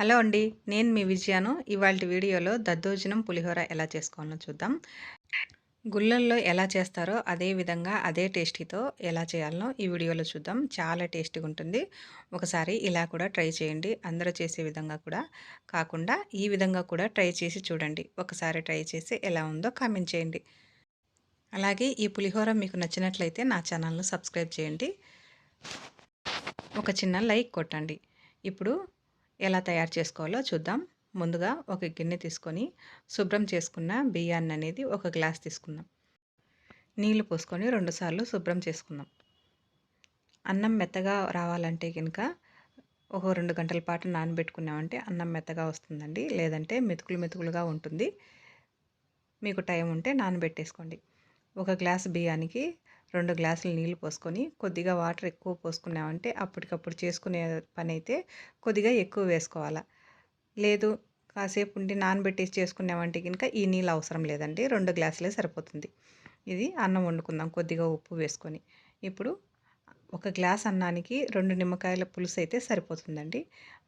Hello అండి నేను మీ విజయాను. ఇవాళ వీడియోలో దద్దోజనం పులిహోర ఎలా చేసుకోవాలో చూద్దాం. గుళ్ళల్లో ఎలా చేస్తారో అదే విధంగా అదే టేస్టీతో ఎలా చేయాలనో ఈ వీడియోలో చూద్దాం. చాలా టేస్టీగా ఉంటుంది. ఒకసారి ఇలా కూడా ట్రై చేయండి. అందరూ చేసే విధంగా కూడా కాకుండా ఈ విధంగా కూడా ట్రై చేసి చూడండి. ఒకసారి ట్రై చేసి ఎలా ఉందో కామెంట్ చేయండి. అలాగే ఈ పులిహోర మీకు నచ్చినట్లయితే నా ఛానల్ను సబ్స్క్రైబ్ చేయండి. ఒక చిన్న లైక్ కొట్టండి. ఇప్పుడు ఎలా తయారు చేసుకోవాలో చూద్దాం. ముందుగా ఒక గిన్నె తీసుకొని శుభ్రం చేసుకున్న బియ్యాన్ని అనేది ఒక గ్లాస్ తీసుకుందాం. నీళ్ళు పోసుకొని రెండుసార్లు శుభ్రం చేసుకుందాం. అన్నం మెత్తగా రావాలంటే కనుక ఒక రెండు గంటల పాటు నానబెట్టుకున్నామంటే అన్నం మెత్తగా వస్తుందండి. లేదంటే మెతుకులు మెతుకులుగా ఉంటుంది. మీకు టైం ఉంటే నానబెట్టేసుకోండి. ఒక గ్లాస్ బియ్యానికి రెండు గ్లాసులు నీళ్ళు పోసుకొని కొద్దిగా వాటర్ ఎక్కువ పోసుకున్నామంటే అప్పటికప్పుడు చేసుకునే పని అయితే కొద్దిగా ఎక్కువ వేసుకోవాలా. లేదు కాసేపు ఉండి నానబెట్టేసి చేసుకున్నామంటే కనుక ఈ నీళ్ళు అవసరం లేదండి. రెండు గ్లాసులే సరిపోతుంది. ఇది అన్నం వండుకుందాం కొద్దిగా ఉప్పు వేసుకొని. ఇప్పుడు ఒక గ్లాస్ అన్నానికి రెండు నిమ్మకాయల పులుసు అయితే సరిపోతుందండి.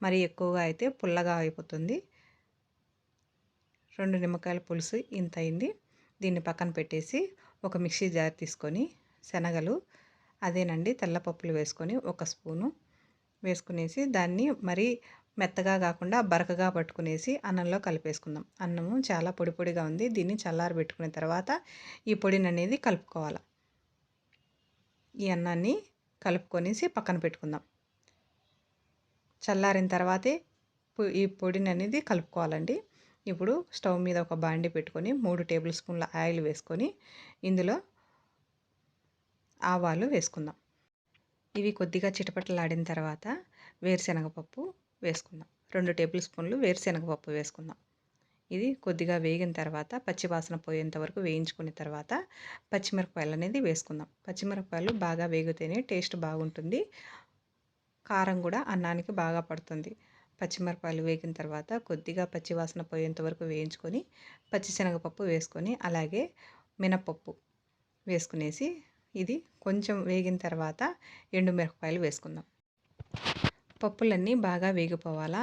మరి ఎక్కువగా అయితే పుల్లగా అయిపోతుంది. రెండు నిమ్మకాయల పులుసు ఇంత అయింది. దీన్ని పక్కన పెట్టేసి ఒక మిక్సీ జార్ తీసుకొని శనగలు అదేనండి తెల్లపప్పులు వేసుకొని ఒక స్పూను వేసుకునేసి దాన్ని మరీ మెత్తగా కాకుండా బరకగా పట్టుకునేసి అన్నంలో కలిపేసుకుందాం. అన్నము చాలా పొడి పొడిగా ఉంది. దీన్ని చల్లారి పెట్టుకున్న తర్వాత ఈ పొడిని అనేది కలుపుకోవాలి. ఈ అన్నాన్ని కలుపుకొనేసి పక్కన పెట్టుకుందాం. చల్లారిన తర్వాతే ఈ పొడిని అనేది కలుపుకోవాలండి. ఇప్పుడు స్టవ్ మీద ఒక బాండి పెట్టుకొని మూడు టేబుల్ స్పూన్ల ఆయిల్ వేసుకొని ఇందులో ఆవాలు వేసుకుందాం. ఇవి కొద్దిగా చిటపటలాడిన తర్వాత వేరుశనగపప్పు వేసుకుందాం. రెండు టేబుల్ స్పూన్లు వేరుశనగపప్పు వేసుకుందాం. ఇది కొద్దిగా వేగిన తర్వాత పచ్చివాసన పోయేంత వరకు వేయించుకున్న తర్వాత పచ్చిమిరపకాయలు అనేది వేసుకుందాం. పచ్చిమిరపకాయలు బాగా వేగితేనే టేస్ట్ బాగుంటుంది. కారం కూడా అన్నానికి బాగా పడుతుంది. పచ్చిమిరపకాయలు వేగిన తర్వాత కొద్దిగా పచ్చివాసన పోయేంత వరకు వేయించుకొని పచ్చిశనగపప్పు వేసుకొని అలాగే మినపప్పు వేసుకునేసి ఇది కొంచెం వేగిన తర్వాత ఎండుమిరపకాయలు వేసుకుందాం. పప్పులన్నీ బాగా వేగిపోవాలా?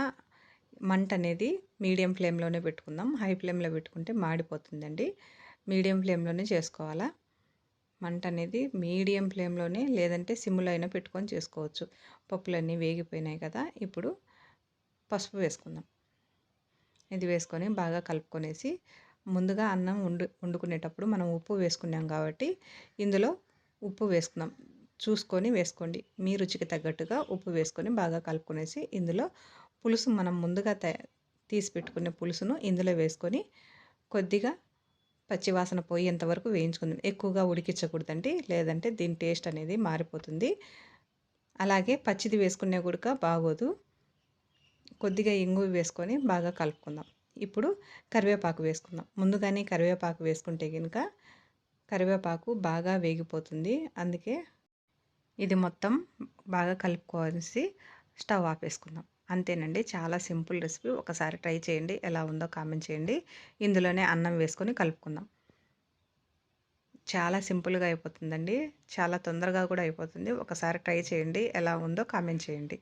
మంట అనేది మీడియం ఫ్లేమ్లోనే పెట్టుకుందాం. హై ఫ్లేమ్లో పెట్టుకుంటే మాడిపోతుందండి. మీడియం ఫ్లేమ్లోనే చేసుకోవాలా? మంట అనేది మీడియం ఫ్లేమ్లోనే లేదంటే సిమ్లో అయినా పెట్టుకొని చేసుకోవచ్చు. పప్పులన్నీ వేగిపోయినాయి కదా ఇప్పుడు పసుపు వేసుకుందాం. ఇది వేసుకొని బాగా కలుపుకొనేసి ముందుగా అన్నం వండు వండుకునేటప్పుడు మనం ఉప్పు వేసుకున్నాం కాబట్టి ఇందులో ఉప్పు వేసుకుందాం చూసుకొని వేసుకోండి. మీ రుచికి తగ్గట్టుగా ఉప్పు వేసుకొని బాగా కలుపుకునేసి ఇందులో పులుసు మనం ముందుగా తీసి పెట్టుకునే పులుసును ఇందులో వేసుకొని కొద్దిగా పచ్చివాసన పోయేంత వరకు వేయించుకుందాం. ఎక్కువగా ఉడికించకూడదండి. లేదంటే దీని టేస్ట్ అనేది మారిపోతుంది. అలాగే పచ్చిది వేసుకునే కూడా బాగోదు. కొద్దిగా ఇంగు వేసుకొని బాగా కలుపుకుందాం. ఇప్పుడు కరివేపాకు వేసుకుందాం. ముందుగానే కరివేపాకు వేసుకుంటే కనుక కరివేపాకు బాగా వేగిపోతుంది. అందుకే ఇది మొత్తం బాగా కలుపుకోవాల్సి స్టవ్ ఆపేసుకుందాం. అంతేనండి. చాలా సింపుల్ రెసిపీ. ఒకసారి ట్రై చేయండి. ఎలా ఉందో కామెంట్ చేయండి. ఇందులోనే అన్నం వేసుకొని కలుపుకుందాం. చాలా సింపుల్గా అయిపోతుందండి. చాలా తొందరగా కూడా అయిపోతుంది. ఒకసారి ట్రై చేయండి. ఎలా ఉందో కామెంట్ చేయండి.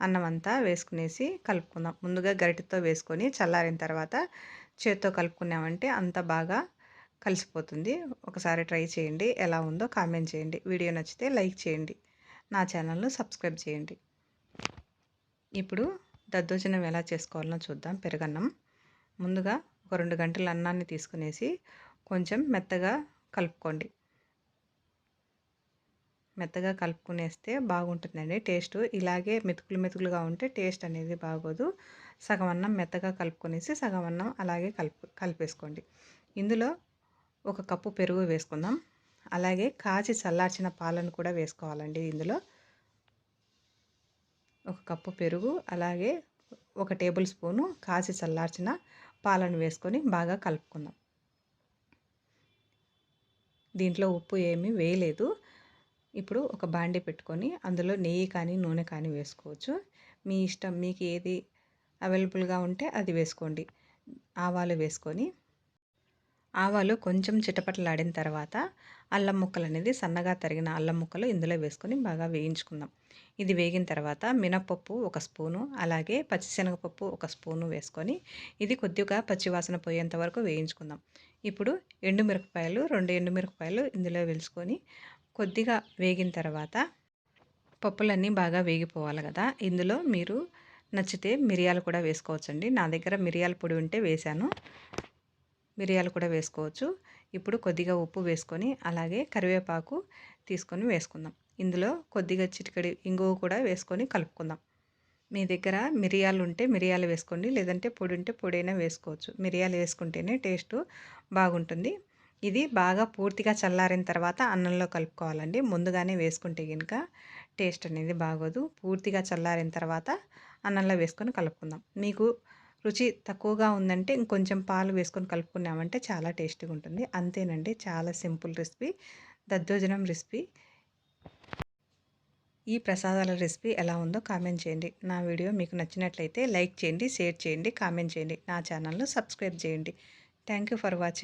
అన్నం అంతా వేసుకునేసి కలుపుకుందాం. ముందుగా గరిటెతో వేసుకొని చల్లారిన తర్వాత చేత్తో కలుపుకున్నామంటే అంత బాగా కలిసిపోతుంది. ఒకసారి ట్రై చేయండి. ఎలా ఉందో కామెంట్ చేయండి. వీడియో నచ్చితే లైక్ చేయండి. నా ఛానల్ను సబ్స్క్రైబ్ చేయండి. ఇప్పుడు దద్దోజనం ఎలా చేసుకోవాలో చూద్దాం. పెరగన్నం. ముందుగా ఒక రెండు గంటల అన్నాన్ని తీసుకునేసి కొంచెం మెత్తగా కలుపుకోండి. మెత్తగా కలుపుకునేస్తే బాగుంటుందండి టేస్ట్. ఇలాగే మెతుకులు మెతుకులుగా ఉంటే టేస్ట్ అనేది బాగోదు. సగం అన్నం మెత్తగా కలుపుకునేసి సగం అన్నం అలాగే కలుపు కలిపేసుకోండి. ఇందులో ఒక కప్పు పెరుగు వేసుకుందాం. అలాగే కాచి చల్లార్చిన పాలను కూడా వేసుకోవాలండి ఇందులో. ఒక కప్పు పెరుగు అలాగే ఒక టేబుల్ స్పూను కాచి చల్లార్చిన పాలను వేసుకొని బాగా కలుపుకుందాం. దీంట్లో ఉప్పు ఏమీ వేయలేదు. ఇప్పుడు ఒక బాండి పెట్టుకొని అందులో నెయ్యి కానీ నూనె కానీ వేసుకోవచ్చు. మీ ఇష్టం మీకు ఏది అవైలబుల్గా ఉంటే అది వేసుకోండి. ఆవాలు వేసుకొని ఆవాలు కొంచెం చిటపటలాడిన తర్వాత అల్లం ముక్కలు అనేది సన్నగా తరిగిన అల్లం ముక్కలు ఇందులో వేసుకొని బాగా వేయించుకుందాం. ఇది వేగిన తర్వాత మినపప్పు ఒక స్పూను అలాగే పచ్చిశనగపప్పు ఒక స్పూను వేసుకొని ఇది కొద్దిగా పచ్చివాసన పోయేంత వరకు వేయించుకుందాం. ఇప్పుడు ఎండుమిరపకాయలు రెండు ఎండుమిరపకాయలు ఇందులో వేసుకొని కొద్దిగా వేగిన తర్వాత పప్పులన్నీ బాగా వేగిపోవాలి కదా. ఇందులో మీరు నచ్చితే మిరియాలు కూడా వేసుకోవచ్చండి. నా దగ్గర మిరియాల పొడి ఉంటే వేశాను. మిరియాలు కూడా వేసుకోవచ్చు. ఇప్పుడు కొద్దిగా ఉప్పు వేసుకొని అలాగే కరివేపాకు తీసుకొని వేసుకుందాం. ఇందులో కొద్దిగా చిటికడి ఇంగువ కూడా వేసుకొని కలుపుకుందాం. మీ దగ్గర మిరియాలు ఉంటే మిరియాలు వేసుకోండి లేదంటే పొడి ఉంటే పొడైనా వేసుకోవచ్చు. మిరియాలు వేసుకుంటేనే టేస్ట్ బాగుంటుంది. ఇది బాగా పూర్తిగా చల్లారిన తర్వాత అన్నంలో కలుపుకోవాలండి. ముందుగానే వేసుకుంటే కనుక టేస్ట్ అనేది బాగోదు. పూర్తిగా చల్లారిన తర్వాత అన్నంలో వేసుకొని కలుపుకుందాం. మీకు రుచి తక్కువగా ఉందంటే ఇంకొంచెం పాలు వేసుకొని కలుపుకున్నామంటే చాలా టేస్టీగా ఉంటుంది అంతేనండి. చాలా సింపుల్ రెసిపీ. దద్దోజనం రెసిపీ. ఈ ప్రసాదాల రెసిపీ ఎలా ఉందో కామెంట్ చేయండి. నా వీడియో మీకు నచ్చినట్లయితే లైక్ చేయండి షేర్ చేయండి కామెంట్ చేయండి. నా ఛానల్ను సబ్స్క్రైబ్ చేయండి. Thank you for watching.